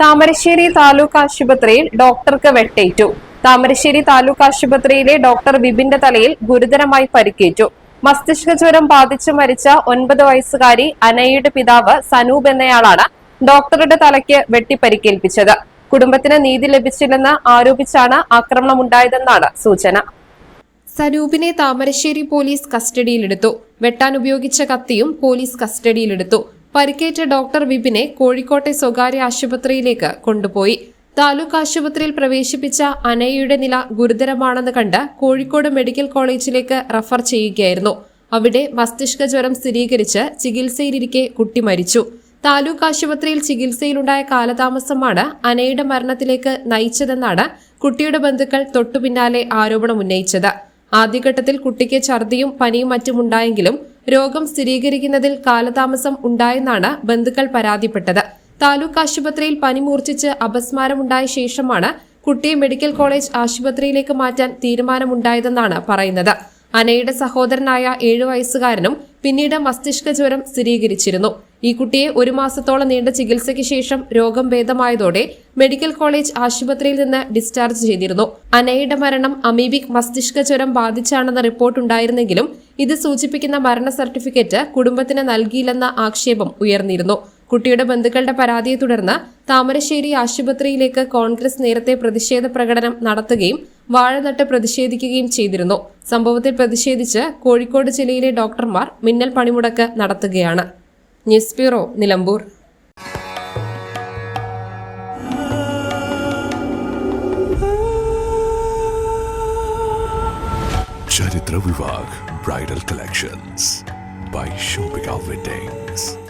Thamarassery taluk ആശുപത്രിയിൽ ഡോക്ടർക്ക് വെട്ടേറ്റു. താമരശ്ശേരി താലൂക്ക് ആശുപത്രിയിലെ ഡോക്ടർ വിപിന്റെ തലയിൽ ഗുരുതരമായി പരിക്കേറ്റു. മസ്തിഷ്ക ജ്വരം ബാധിച്ചു മരിച്ച ഒൻപത് വയസ്സുകാരി അനയുടെ പിതാവ് സനൂപ് എന്നയാളാണ് ഡോക്ടറുടെ തലയ്ക്ക് വെട്ടിപ്പരിക്കേൽപ്പിച്ചത്. കുടുംബത്തിന് നീതി ലഭിച്ചില്ലെന്ന് ആരോപിച്ചാണ് ആക്രമണമുണ്ടായതെന്നാണ് സൂചന. സനൂപിനെ താമരശ്ശേരി പോലീസ് കസ്റ്റഡിയിലെടുത്തു. വെട്ടാൻ ഉപയോഗിച്ച കത്തിയും പോലീസ് കസ്റ്റഡിയിലെടുത്തു. പരിക്കേറ്റ ഡോക്ടർ വിപിനെ കോഴിക്കോട്ടെ സ്വകാര്യ ആശുപത്രിയിലേക്ക് കൊണ്ടുപോയി. താലൂക്ക് ആശുപത്രിയിൽ പ്രവേശിപ്പിച്ച അനയയുടെ നില ഗുരുതരമാണെന്ന് കണ്ട് കോഴിക്കോട് മെഡിക്കൽ കോളേജിലേക്ക് റഫർ ചെയ്യുകയായിരുന്നു. അവിടെ മസ്തിഷ്ക ജ്വരം സ്ഥിരീകരിച്ച് ചികിത്സയിലിരിക്കെ കുട്ടി മരിച്ചു. താലൂക്ക് ആശുപത്രിയിൽ ചികിത്സയിലുണ്ടായ കാലതാമസമാണ് അനയുടെ മരണത്തിലേക്ക് നയിച്ചതെന്നാണ് കുട്ടിയുടെ ബന്ധുക്കൾ തൊട്ടുപിന്നാലെ ആരോപണമുന്നയിച്ചത്. ആദ്യഘട്ടത്തിൽ കുട്ടിക്ക് ഛർദിയും പനിയും മറ്റും ഉണ്ടായെങ്കിലും രോഗം സ്ഥിരീകരിക്കുന്നതിൽ കാലതാമസം ഉണ്ടായെന്നാണ് ബന്ധുക്കൾ പരാതിപ്പെട്ടത്. താലൂക്ക് ആശുപത്രിയിൽ പനി മൂർച്ഛിച്ച് അപസ്മാരമുണ്ടായ ശേഷമാണ് കുട്ടിയെ മെഡിക്കൽ കോളേജ് ആശുപത്രിയിലേക്ക് മാറ്റാൻ തീരുമാനമുണ്ടായതെന്നാണ് പറയുന്നത്. അനയുടെ സഹോദരനായ ഏഴു വയസ്സുകാരനും പിന്നീട് മസ്തിഷ്ക ജ്വരം സ്ഥിരീകരിച്ചിരുന്നു. ഈ കുട്ടിയെ ഒരു മാസത്തോളം നീണ്ട ചികിത്സയ്ക്ക് ശേഷം രോഗം ഭേദമായതോടെ മെഡിക്കൽ കോളേജ് ആശുപത്രിയിൽ നിന്ന് ഡിസ്ചാർജ് ചെയ്തിരുന്നു. അനയുടെ മരണം അമീബിക് മസ്തിഷ്ക ജ്വരം ബാധിച്ചാണെന്ന റിപ്പോർട്ടുണ്ടായിരുന്നെങ്കിലും ഇത് സൂചിപ്പിക്കുന്ന മരണ സർട്ടിഫിക്കറ്റ് കുടുംബത്തിന് നൽകിയില്ലെന്ന ആക്ഷേപം ഉയർന്നിരുന്നു. കുട്ടിയുടെ ബന്ധുക്കളുടെ പരാതിയെ തുടർന്ന് താമരശ്ശേരി ആശുപത്രിയിലേക്ക് കോൺഗ്രസ് നേരത്തെ പ്രതിഷേധ പ്രകടനം നടത്തുകയും വാഴ നട്ട് പ്രതിഷേധിക്കുകയും ചെയ്തിരുന്നു. സംഭവത്തിൽ പ്രതിഷേധിച്ച് കോഴിക്കോട് ജില്ലയിലെ ഡോക്ടർമാർ മിന്നൽ പണിമുടക്ക് നടത്തുകയാണ്. News bureau Nilambur. ചരിത്ര വിഭാഗ് bridal collections by Shopika weddings